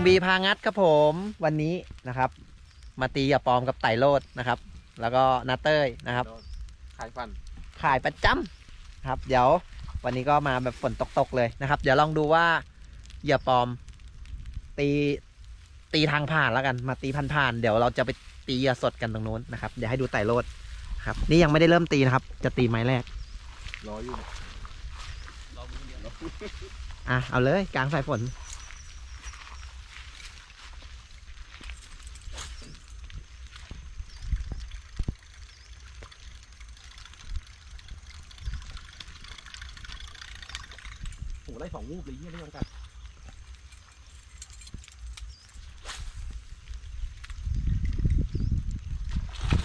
งบีพางัดครับผมวันนี้นะครับ มาตีอย่าปลอมกับไต่โลดนะครับ แล้วก็นาเต้ยนะครับ ขายฟันขายประจำครับ เดี๋ยววันนี้ก็มาแบบฝนตกๆเลยนะครับ เดี๋ยวลองดูว่าเหยื่อปลอม ตีตีทางผ่านแล้วกัน มาตีผ่านๆเดี๋ยวเราจะไปตีเหยื่อสดกันตรงนู้นนะครับเดี๋ยวให้ดูไต่โลดครับ นี่ยังไม่ได้เริ่มตีนะครับ จะตีไม้แรก รออยู่เนี่ยอะเอาเลยกลางสายฝน โอ้โหได้ สองวูบเลยเยี่ยได้ยังกัน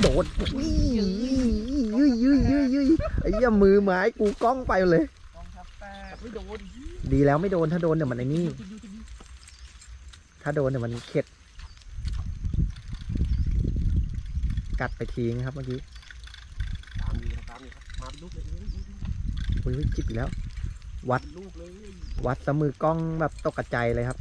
โดดอุ้ยยุยยุยยุยยุยไอ้เหี้ยมือไม้กูกล้องไปเลย กองทัพแปดไม่โดนดีแล้วไม่โดนถ้าโดนเดี๋ยวมันไอ้นี่ ถ้าโดนเดี๋ยวมันเข็ด กัดไปทิ้งครับเมื่อกี้ตามดีครับตามดีครับมาเป็นลูกเลยอุ้ยอุ้ยจิบอีกแล้ว วัดเป็นลูกเลยวัดสมือกล้องแบบตกกระจายเลยครับ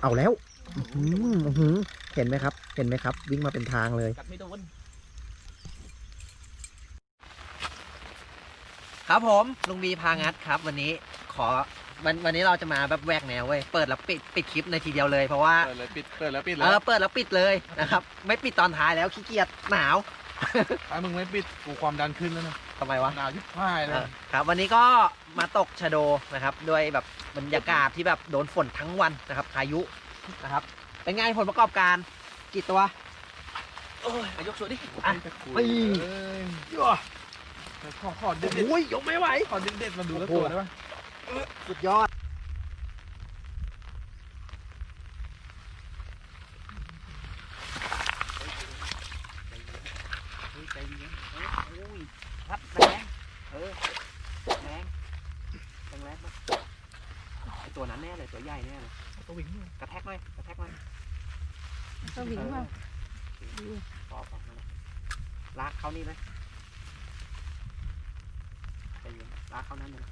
เอาแล้วอื้อหืออื้อหือเห็นไหมครับ เห็นไหมครับ วิ่งมาเป็นทางเลยกัดไม่โดนครับผมลุงบีพางัดครับ วันนี้ขอวันวันนี้เราจะมาแบบแหวกแนวเว้ยเปิดแล้วปิดปิดคลิปในทีเดียวเลยเพราะว่าเปิดเลยปิดเปิดแล้วปิดเลเอยอเปิดแล้วปิดเลยนะครับ ไม่ปิดตอนท้ายแล้วขี้เกียจหนาว ถ้ามึงไม่ปิดกูความดันขึ้นแล้วนะทำไมวะหนาวชิบห้ายเลเอยอครับ วันนี้ก็มาตกชะโดนะครับด้วยแบบบรรยากาศที่แบบโดนฝนทั้งวันนะครับพายุนะครับ เป็นไงผลประกอบการกี่ตัวโอ้ยมายกสูดดิอะจะคุยไม่เอ้ยขอขอเด็ดโอ้ยยกไม่ไหวๆขอเด็ดๆมาดูแล้วตัวได้ปะสุดยอดใจเย็นเฮ้ยโอ้ยพัดแรงเออแรงแรงแรงมากไอ ตัวนั้นแน่เลยตัวใหญ่แน่เลยตัววิ่งกระแทกหน่อยกระแทกหน่อยสวิงว่าพอพอนั่นแหละลากเข้านี่เลยใจเย็นลากเข้านั่นเลย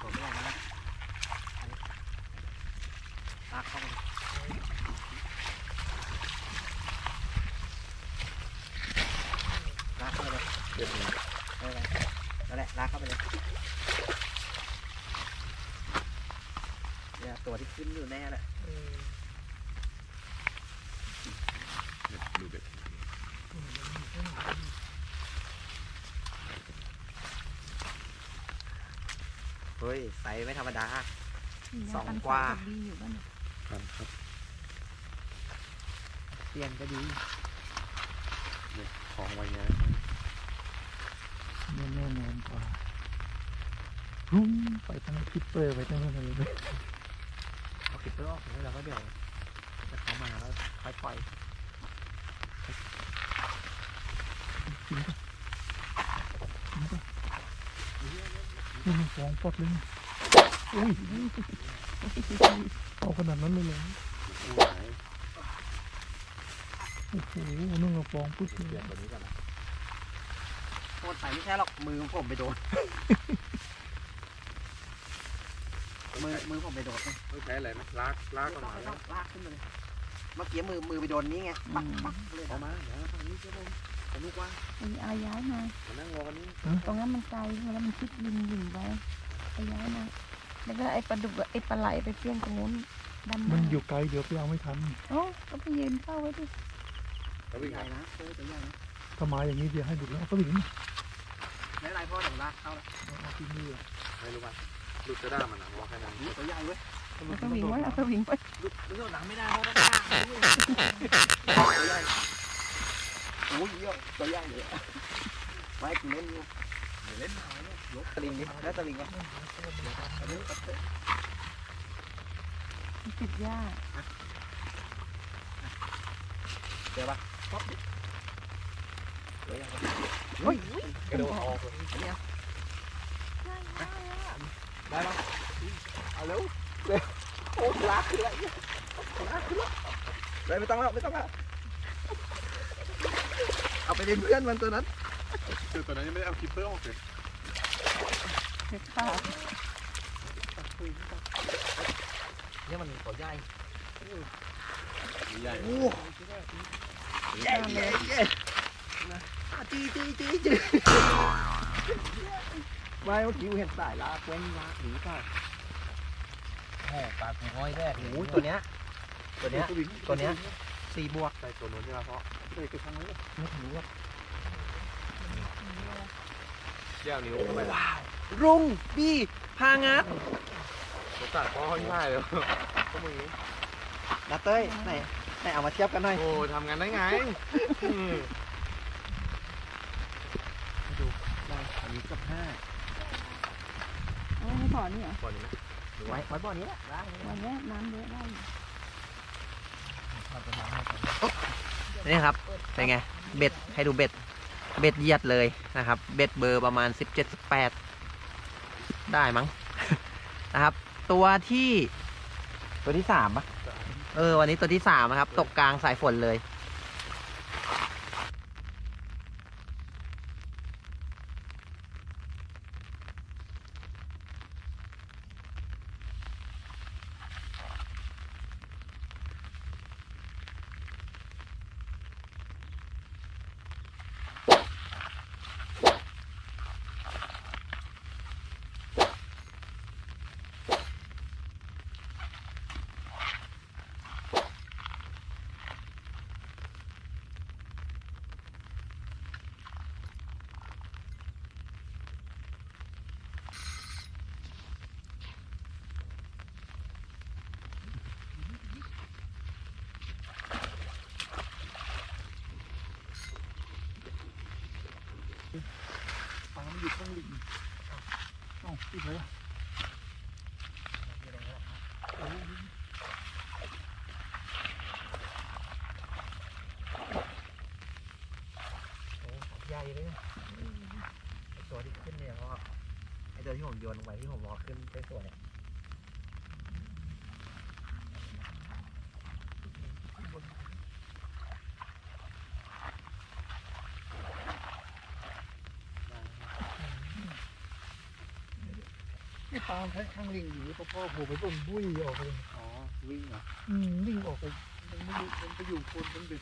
ตัวไม่ใหญ่นะลากเข้าไปลากเข้าไปเลย เด็ดเลย ไม่เป็นไรนั่นแห ละลากเข้าไปเลยเนี่ยตัวที่ขึ้นอยู่แน่แหละดูเด็ดเฮ้ยไซส์ไม่ธรรมดา สองนกว่าดีอยู่บ้านครับครับเปลี่ยนก็ดี ของไว้เงี้ยแน่แน่นอนกว่า รุ่งไปทางคิปเปอร์ไปทางนั้นเลยเอาคิปเปอร์ออกแล้วเราก็เดี๋ยวจะเข้ามาแล้วค่อยปล่อยนี่มันฟองปอดเลยนะอุ้ยเอาขนาดนั้นเลยเหรอโอ้โหนึ่งกระฟองปุ๊บเลยเดี๋ยวตัวนี้ก่อนนะโคตรไปไม่ใช่หรอกมือผมไปโดน มือมือผมไปโดนไม่ใช้อะไรนะลากลากไม่ออกต้องมาไม่ต้องลากขึ้นมาเลยเมื่อกี้มือมือไปโดนนี้ไงปักปักเลยออกมาเดี๋ยวฝั่งนี้เจ้าผมสนุกว่าไอ้อาย้ายมามานั่งรอกันนี่ตรงนั้นมันไกลแล้วมันคิดยิงยิงไว้ไอ้ย้ายมาแล้วก็ไอ้ปลาดุกอะไอ้ปลาไหลไปเฟี้ยงตรงนู้นดำมันอยู่ไกลเดี๋ยวไปเอาไม่ทันโอ้ก็ไปยืนเฝ้าไว้ดิแล้ววิ่งใหญ่นะตัวตัวใหญ่นะถ้ามาอย่างนี้เดี๋ยวให้ดุแล้วก็วิ่งไม่เป็นไรพ่อเดี๋ยวลากเข้าแล้วเอาที่นี่อะไม่รู้ว่าห ลุดจะได้มันนะมองแค่นั้นตัวใหญ่เว้ยเอาสวิงไว้เอาสวิงไว้ลุกลุกหลังไม่ได้เพราะต้องลากตัวใหญ่โอ้ยเยอะตัวใหญ่เลยไว้กูเล่นอยู่เล่นหายเนี่ยยกสลิงดิแล้วสลิงวะติดหญ้าเจอปะป๊อปดิเฮ้ยเฮ้ยกระโดดออกเลย ได้ปะเอาเร็วเร็วโอ้ลากขึ้นแล้วลากขึ้นแล้วเลยไม่ต้องแล้วไม่ต้องแล้วเอาไปเป็นเพื่อนมันตัวนั้นคือตอนนั้นยังไม่ได้เอาคิปเปอร์ออกเลยค่ะเนี่ยมันตัวใหญ่ใหญ่โอ้ใหญ่ใหญ่ใหญ่จีจีจีจี ไม่เมื่อกี้เห็นสายลากเว้นลากหนีไปโอ้ปลาปูห้อยแรกโอ้ยตัวเนี้ย ตัวเนี้ย ตัวเนี้ยสี่บวกใส่ตัวนู้นใช่ไหมเพราะใส่กระชังนี้ไม่ถึงหรอกแก้วนิ้วเข้าไปว้าวรุงบี้พางัดสงสารพ่อง่ายเลยก็มือนาเต้ยไหนไหนเอามาเทียบกันหน่อย โอ้ทำงานได้ไงอืม ดูได้อันนี้เกับห้าเอาไม่พอนี่เหรอก่อนนี้ไว้ไว้บ่อนี้แหละล้างวันนี้น้ำเยอะได้อยู่นี่ครับ เป็นไง เบ็ด ให้ดูเบ็ด เบ็ดเหยียดเลยนะครับ เบ็ดเบอร์ประมาณ 17 18 ได้มั้ง นะครับ ตัวที่ ตัวที่สามปะเออ วันนี้ตัวที่สามนะครับ ตกกลางสายฝนเลย ปลามันอยู่ข้างลิงเอ้าปิดเลยใหญ่เลยตัวที่ขึ้นเนี่ยเพราะไอตัวที่ผมโยนลงไปที่ผมมอขึ้นได้ตัวเนี่ย นี่ปลามันแค่ข้างลิงอยู่พ่อพ่อโผล่ไปต้นบุ้ยออกไปเลยอ๋อวิ่งเหรออืมวิ่งออกไปมันไม่อยู่มันไปอยู่โคนต้นเบ็ด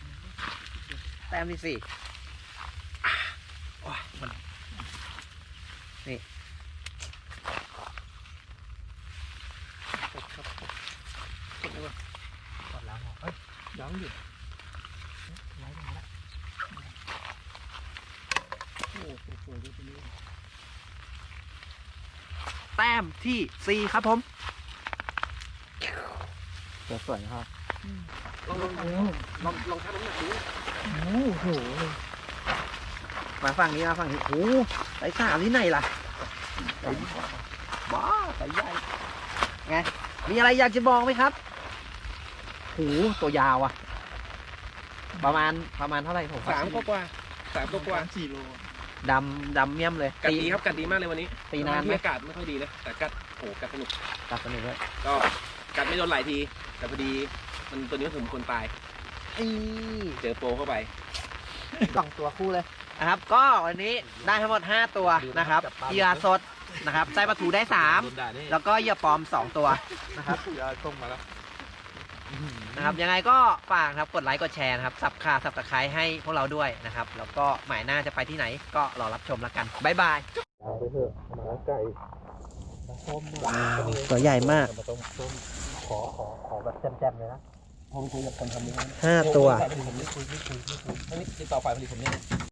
แต้มที่สี่อะโอ้ยมันนี่ตกครับตกตกเลยว่ะกดแล้วเฮ้ยยังอยู่ ไล่มาแล้ว โอ้โหสวยๆเลยทีนี้ แต้มที่สี่ครับผมเดี๋ยวสวยนะครับลองลองลองลองชั่งน้ำหนักดูโอ้โหมาฝั่งนี้มาฝั่งนี้โอ้โหไอ้สามที่ไหนล่ะใหญ่กว่าบ้าใส่ใหญ่ไงมีอะไรอยากจะบอกไหมครับโหตัวยาวอะ ประมาณประมาณเท่าไหร่ผมสามกว่ากว่าสามกว่ากว่าสามสี่โล ดำดำเมี่ยมเลยกัดดีครับกัดดีมากเลยวันนี้ตีนานไหมที่อากาศไม่ค่อยดีนะแต่กัดโอ้กัดสนุกตัดสนุกด้วยก็กัดไม่โดนหลายที แต่พอดีมันตัวนี้มันถึงคนตายอีเจอโปรเข้าไปสองตัวคู่เลยนะครับ ก็วันนี้ได้ทั้งหมด 5 ตัวนะครับเหยื่อสดนะครับไส้ปลาทูได้ 3 แล้วก็เหยื่อปลอม 2 ตัวนะครับยาส่งมาแล้ว นะครับยังไงก็ฝากนะครับกดไลค์กดแชร์นะครับสับขาสับตะไคร้ให้พวกเราด้วยนะครับ แล้วก็หมายหน้าจะไปที่ไหนก็รอรับชมแล้วกันบ๊ายบายเอาไปเถอะหมาไก่ว้าวตัวใหญ่มากมาต้มต้มขอขอขอแบบแจ่มๆเลยนะผมคุยกับคนทำนี้ห้าตัวผมไม่คุยไม่คุยไม่คุยไม่ติดต่อฝ่ายผลิตผมเนี่ย